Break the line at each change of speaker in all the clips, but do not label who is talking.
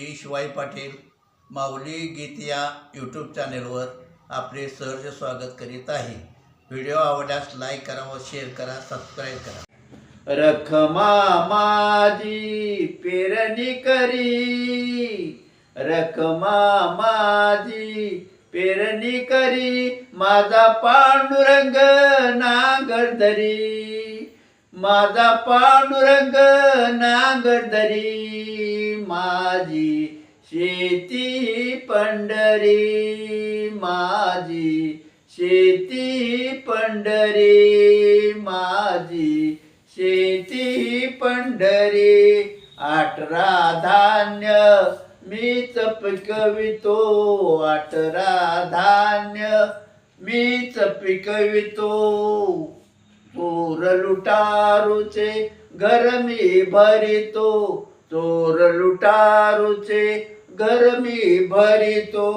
मी शिवाई पाटील माऊली गीत या यूट्यूब चॅनेलवर आपले सहर्ष स्वागत करीत आहे. व्हिडिओ आवडल्यास लाईक करा व शेअर करा सबस्क्राईब करा. रखमा माझी पेरणी करी. रखमा माझी पेरणी करी. माझा पांडुरंग नांगर धरी. माझा पांडुरंग नांगरदरी माझी शेती पंढरी माझी शेती पंढरी माझी शेती पंढरी. अठरा धान्य मीच पिकवितो अठरा धान्य मीच पिकवितो चोर लुटारूचे घर मी भरितो. चोर लुटारूचे घर मी भरितो.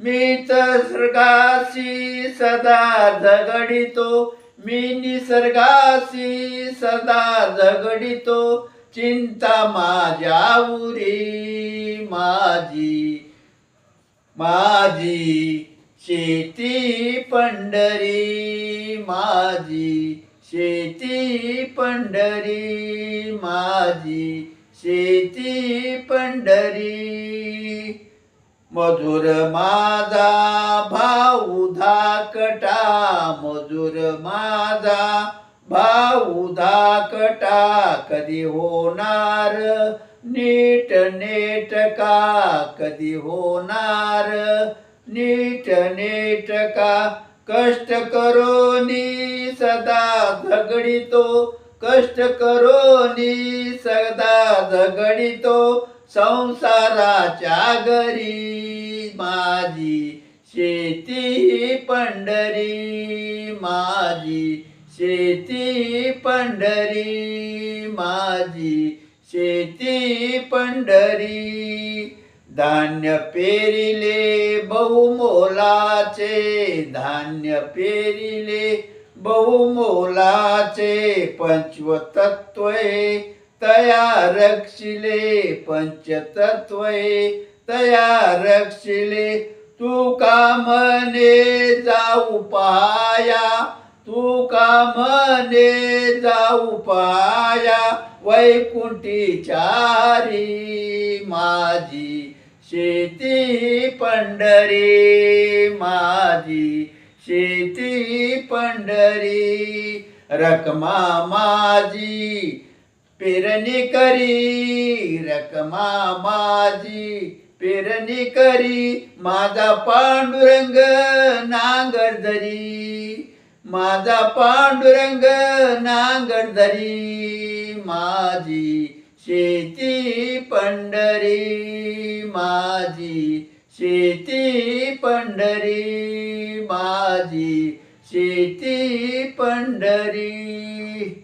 मी निसर्गाशी सदा झगडितो. मी निसर्गाशी सदा झगडितो. चिंता माझ्या उरी माझी माझी. शेती पंढरी माझी शेती पंढरी माझी शेती पंढरी. मधुर माझा भाऊ धाकटा मधुर माझा भाऊ धाकटा कधी होणार नीट नेटका कधी होणार नीट नेटका कष्ट करोनी सदा झगडितो. कष्ट करोनी सदा झगडितो. संसाराच्या घरी माझी शेती पंढरी माझी शेती पंढरी माझी शेती पंढरी. धान्य पेरिले बहुमोलाचे धान्य पेरिले बहुमोलाचे पंचवतत्वे तया रक्षिले पंचतत्वे तया रक्षिले। तू कामने जाऊ पाया तू कामने जाऊ पाया वैकुंठी चारी माझी शेती पंढरी माझी शेती पंढरी रकमा माझी पेरणी करी रकमा माझी पेरणी करी माझा पांडुरंग नांगर धरी माझा पांडुरंग नांगर धरी माझी शेती पंढरी माझी शेती पंढरी माझी शेती पंढरी.